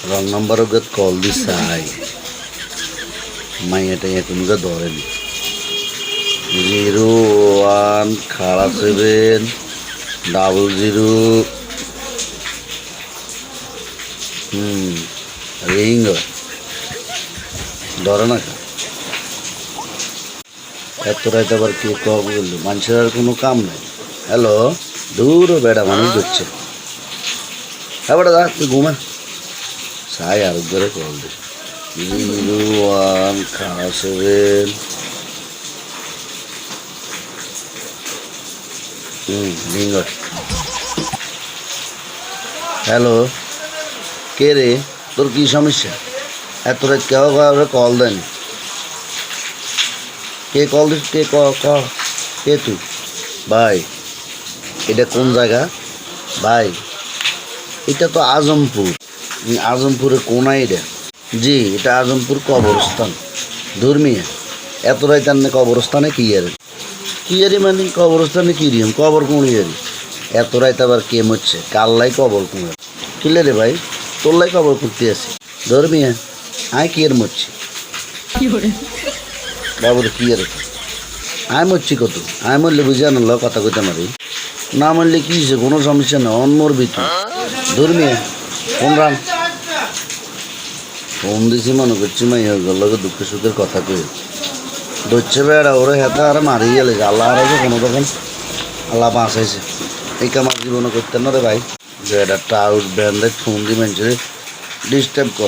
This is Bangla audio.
রং নাম্বারও গত কল দিছে আই মাইয়াটা এখন গা ধরেনি জিরো ওয়ান খাড়া সেভেন ডাবল জিরো হুম রিং ধরে না এত রাত আবার কে কল করল মানুষের আর কোনো কাম নাই হ্যালো দূর বেড়া মানুষ হচ্ছে হ্যাঁ বেটা দা তুই ঘুমা সাই আর ধরে কল দে জিরো ওয়ান খাড়া সেভেন হ্যালো, কে রে? তোর কি সমস্যা? এত রাত কেউ কল দেন কে কল দিস ক ক, কে তুই? ভাই, এটা কোন জায়গা? ভাই, এটা তো আজমপুর। আজমপুরের কোনায় এটা। জি এটা আজমপুর কবরস্থান। ধর্মীয়। এত রাত আনলে কবরস্থানে কি আর? কি আরে মানে কবরস্থানে কি রিম কবর কোন ইয়ারি এত রাত আবার কেম হচ্ছে কাল্লাই কবর কোন? কিলে রে ভাই? তোল্লাই কবর করতে আসি। ধর্মীয়। আয় কি এর মরছি? বাবুর কি আর? আয় মরছি কত? আয় মরলে বুঝে আনল কথা কইতে মারি না মরলে কি কোনো সমস্যা না অন মরবি তুই। ধর্মীয়। কোন ফোন দিছি মনে করছি মাই গেল দুঃখ সুখের কথা কই। ধরছে বেড়া, ওরে হেতা আর মারি গেলে। আল্লাহ আর আছে কোনো তখন আল্লাহ বাঁচাইছে এই কামার জীবনে করতেন না রে ভাই। বেড়া টাউট ব্যান্ডে ফোন দিয়ে মানুষের ডিস্টার্ব করো।